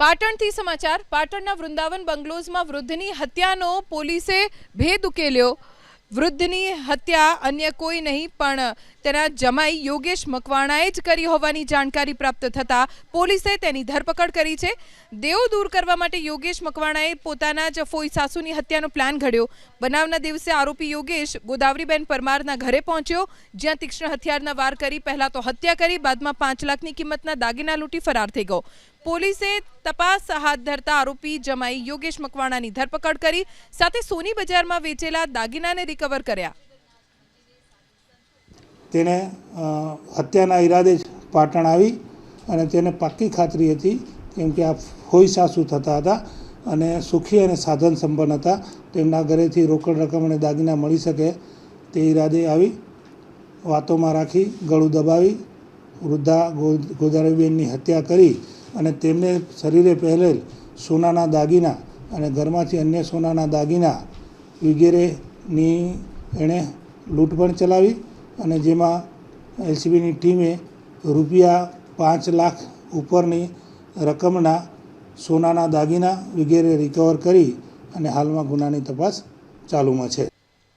પાટણથી સમાચાર. પાટણના વૃંદાવન બંગલોઝમાં વૃદ્ધની હત્યાનો પોલીસે ભેદ ઉકેલ્યો. વૃદ્ધની હત્યા અન્ય કોઈ નહીં, પણ તેના જમાઈ યોગેશ મકવાણાએ જ કરી હોવાની જાણકારી પ્રાપ્ત થતાં પોલીસે તેની ધરપકડ કરી છે. દેવ દૂર કરવા માટે યોગેશ મકવાણાએ પોતાના જ ફોઈ સાસુની હત્યાનો પ્લાન ઘડ્યો. બનાવના દિવસે આરોપી યોગેશ ગોદાવરીબેન પરમારના ઘરે પહોંચ્યો. જ્યાં તીક્ષ્ણ હથિયારના વાર કરી પહેલાં તો હત્યા કરી, બાદમાં પાંચ લાખની કિંમતના દાગીના લૂંટી ફરાર થઈ ગયો. પોલીસે તપાસ હાથ ધરતા આરોપી જમાઈ યોગેશ મકવાણાની ધરપકડ કરી, સાથે સોની બજારમાં વેચેલા દાગીનાને રિકવર કર્યા. તેને હત્યાના ઈરાદે જ પાટણ આવી અને તેને પાક્કી ખાતરી હતી, કેમ કે આ ફોઈ સાસુ થતા હતા અને સુખી અને સાધન સંપન્ન હતા. તેમના ઘરેથી રોકડ રકમ અને દાગીના મળી શકે તે ઈરાદે આવી, વાતોમાં રાખી, ગળું દબાવી, વૃદ્ધા ગો- ગોદાવરીબેનની હત્યા કરી અને તેમને શરીરે પહેરેલ સોનાના દાગીના અને ઘરમાંથી અન્ય સોનાના દાગીના વગેરેની એણે લૂંટ પણ ચલાવી અને જેમાં એલસીબીની ટીમે રૂપિયા પાંચ લાખ ઉપરની રકમના સોનાના દાગીના વગેરે રિકવર કરી અને હાલમાં ગુનાની તપાસ ચાલુમાં છે.